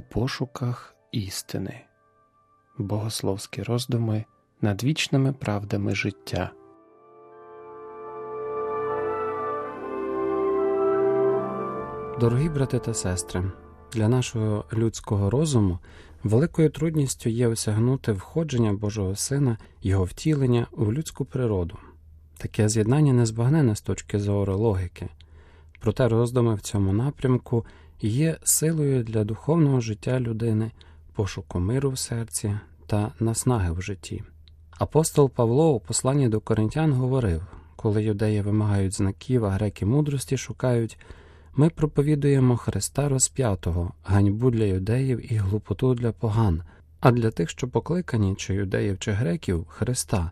у пошуках істини, богословські роздуми над вічними правдами життя. Дорогі брати та сестри, для нашого людського розуму великою трудністю є осягнути входження Божого Сина, Його втілення у людську природу. Таке з'єднання незбагнене з точки зору логіки, проте роздуми в цьому напрямку є силою для духовного життя людини, пошуку миру в серці та наснаги в житті. Апостол Павло у посланні до коринтян говорив коли юдеї вимагають знаків, а греки мудрості шукають. Ми проповідуємо Христа розп'ятого, ганьбу для юдеїв і глупоту для поган, а для тих, що покликані, чи юдеїв, чи греків Христа,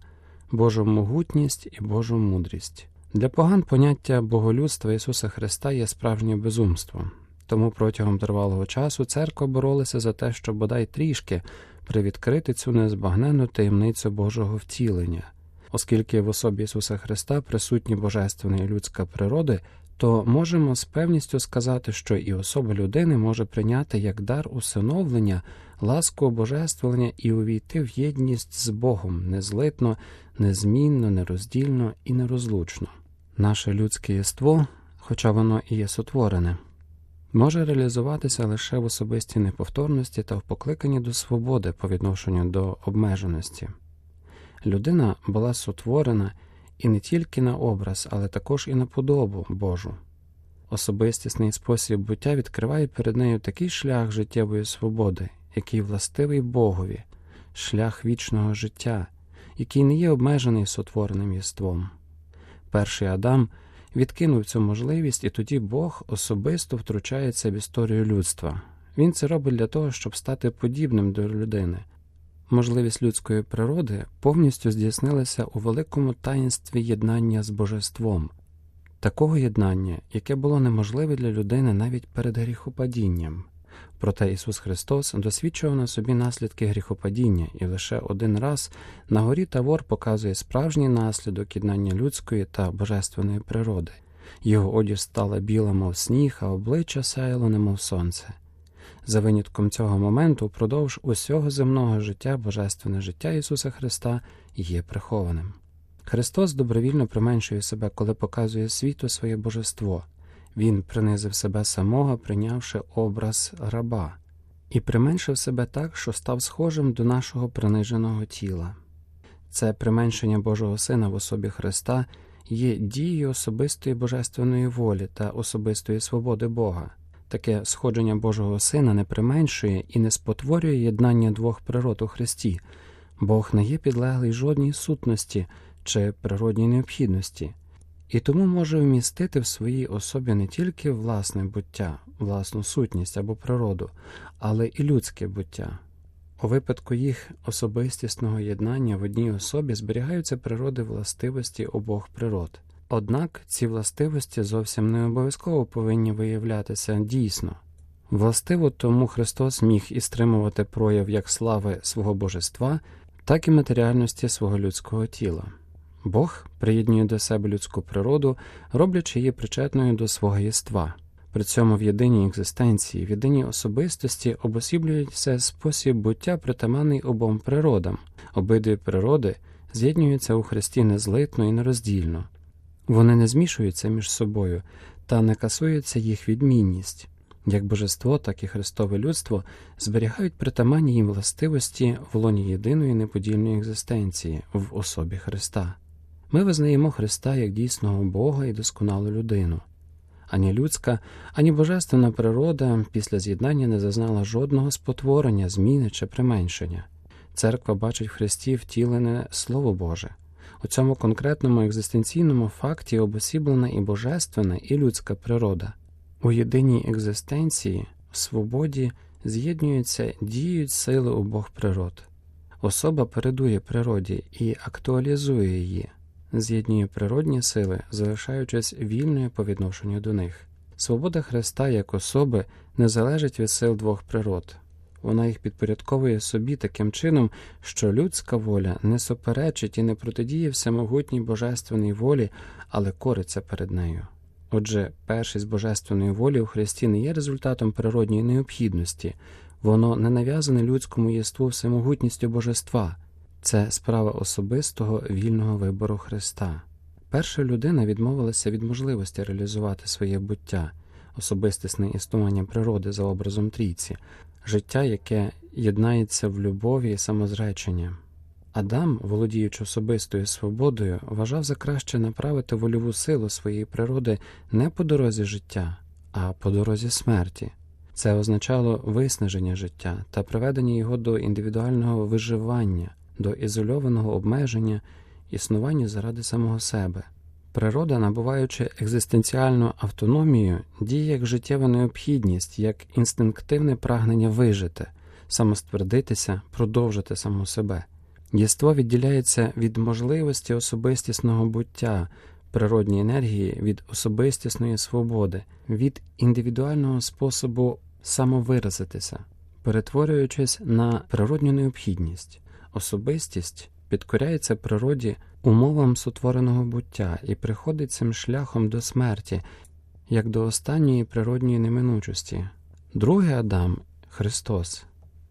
Божу могутність і Божу мудрість. Для поган поняття боголюдства Ісуса Христа є справжнє безумство. Тому протягом тривалого часу церква боролася за те, щоб бодай трішки привідкрити цю незбагненну таємницю Божого втілення, оскільки в особі Ісуса Христа присутні божественна і людська природи, то можемо з певністю сказати, що і особа людини може прийняти як дар усиновлення, ласку божествлення і увійти в єдність з Богом незлитно, незмінно, нероздільно і нерозлучно. Наше людське єство, хоча воно і є сотворене, може реалізуватися лише в особистій неповторності та в покликанні до свободи по відношенню до обмеженості. Людина була сотворена і не тільки на образ, але також і на подобу Божу. Особистісний спосіб буття відкриває перед нею такий шлях життєвої свободи, який властивий Богові, шлях вічного життя, який не є обмежений сотвореним єством. Перший Адам відкинув цю можливість, і тоді Бог особисто втручається в історію людства. Він це робить для того, щоб стати подібним до людини, можливість людської природи повністю здійснилася у великому таїнстві єднання з божеством, такого єднання, яке було неможливе для людини навіть перед гріхопадінням. Проте Ісус Христос досвідчував на собі наслідки гріхопадіння, і лише один раз на горі Тавор показує справжній наслідок єднання людської та божественної природи. Його одіж стала біла, мов сніг, а обличчя сяяло, немов сонце. За винятком цього моменту, впродовж усього земного життя, Божественне життя Ісуса Христа є прихованим. Христос добровільно применшує себе, коли показує світу своє божество. Він принизив себе самого, прийнявши образ раба, і применшив себе так, що став схожим до нашого приниженого тіла. Це применшення Божого Сина в особі Христа є дією особистої божественної волі та особистої свободи Бога. Таке сходження Божого Сина не применшує і не спотворює єднання двох природ у Христі, Бог не є підлеглий жодній сутності чи природній необхідності, і тому може вмістити в своїй особі не тільки власне буття, власну сутність або природу, але і людське буття. У випадку їх особистісного єднання в одній особі зберігаються природи властивості обох природ. Однак ці властивості зовсім не обов'язково повинні виявлятися дійсно. Властиво тому Христос міг і стримувати прояв як слави свого божества, так і матеріальності свого людського тіла. Бог приєднує до себе людську природу, роблячи її причетною до свого єства. При цьому в єдиній екзистенції, в єдиній особистості обосіблюється спосіб буття притаманний обом природам. Обидві природи з'єднуються у Христі незлитно і нероздільно. Вони не змішуються між собою та не касується їх відмінність. Як божество, так і Христове людство зберігають притаманні їм властивості в лоні єдиної неподільної екзистенції в особі Христа. Ми визнаємо Христа як дійсного Бога і досконалу людину. Ані людська, ані божественна природа після з'єднання не зазнала жодного спотворення, зміни чи применшення. Церква бачить в Христі втілене Слово Боже. У цьому конкретному екзистенційному факті обосіблена і божественна, і людська природа. У єдиній екзистенції, в свободі з'єднуються, діють сили обох природ. Особа передує природі і актуалізує її, з'єднує природні сили, залишаючись вільною по відношенню до них. Свобода Христа як особи не залежить від сил двох природ. Вона їх підпорядковує собі таким чином, що людська воля не суперечить і не протидіє всемогутній божественній волі, але кориться перед нею. Отже, першість божественної волі у Христі не є результатом природньої необхідності, Воно не нав'язане людському єству всемогутністю божества, це справа особистого вільного вибору Христа. Перша людина відмовилася від можливості реалізувати своє буття, особистісне існування природи за образом трійці, життя, яке єднається в любові і самозреченні. Адам, володіючи особистою свободою, вважав за краще направити вольову силу своєї природи не по дорозі життя, а по дорозі смерті. Це означало виснаження життя та приведення його до індивідуального виживання, до ізольованого обмеження, існування заради самого себе. Природа, набуваючи екзистенціальну автономію, діє як життєва необхідність, як інстинктивне прагнення вижити, самоствердитися, продовжити саму себе. Єство відділяється від можливості особистісного буття, природньої енергії від особистісної свободи, від індивідуального способу самовиразитися, перетворюючись на природню необхідність. Особистість підкоряється природі умовам сотвореного буття і приходить цим шляхом до смерті, як до останньої природньої неминучості. Другий Адам, Христос,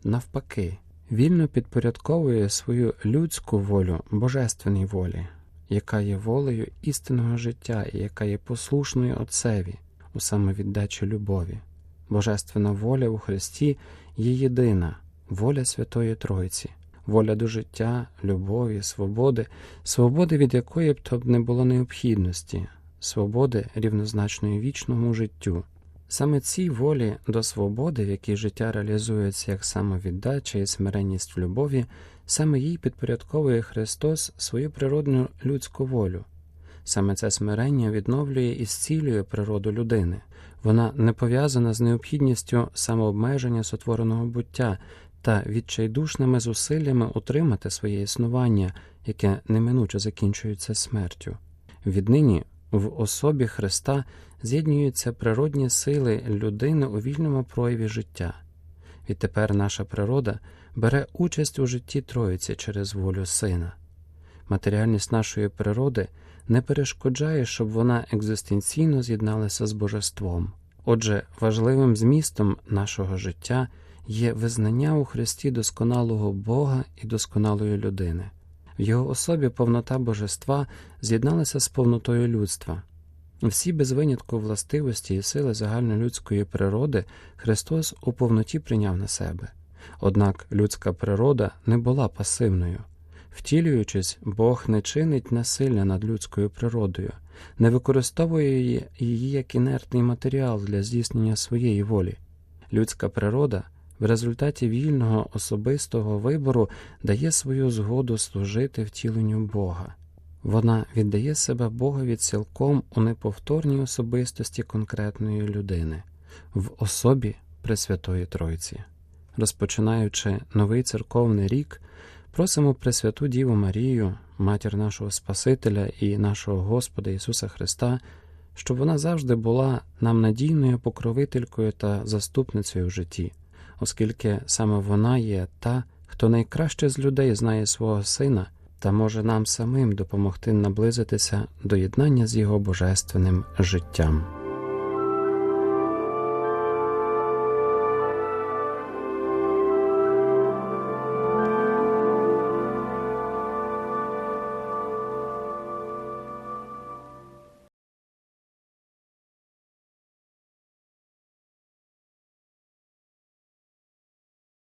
навпаки, вільно підпорядковує свою людську волю божественній волі, яка є волею істинного життя і яка є послушною Отцеві у самовіддачі любові. Божественна воля у Христі є єдина воля Святої Тройці, воля до життя, любові, свободи, свободи, від якої б то б не було необхідності, свободи рівнозначної вічному життю. Саме цій волі до свободи, в якій життя реалізується як самовіддача і смиренність в любові, саме їй підпорядковує Христос свою природну людську волю. Саме це смирення відновлює і зцілює природу людини. Вона не пов'язана з необхідністю самообмеження сотвореного буття та відчайдушними зусиллями утримати своє існування, яке неминуче закінчується смертю. Віднині в особі Христа з'єднуються природні сили людини у вільному прояві життя. Відтепер наша природа бере участь у житті Троїці через волю Сина. Матеріальність нашої природи не перешкоджає, щоб вона екзистенційно з'єдналася з божеством. Отже, важливим змістом нашого життя є визнання у Христі досконалого Бога і досконалої людини. В його особі повнота божества з'єдналася з повнотою людства. Всі без винятку властивості і сили загальнолюдської природи Христос у повноті прийняв на себе. Однак людська природа не була пасивною. Втілюючись, Бог не чинить насилля над людською природою, не використовує її, як інертний матеріал для здійснення своєї волі. Людська природа в результаті вільного особистого вибору дає свою згоду служити втіленню Бога. Вона віддає себе Богові цілком у неповторній особистості конкретної людини, в особі Пресвятої Тройці. Розпочинаючи новий церковний рік, просимо Пресвяту Діву Марію, матір нашого Спасителя і нашого Господа Ісуса Христа, щоб вона завжди була нам надійною покровителькою та заступницею в житті, оскільки саме вона є та, хто найкраще з людей знає свого Сина та може нам самим допомогти наблизитися до єднання з його божественним життям.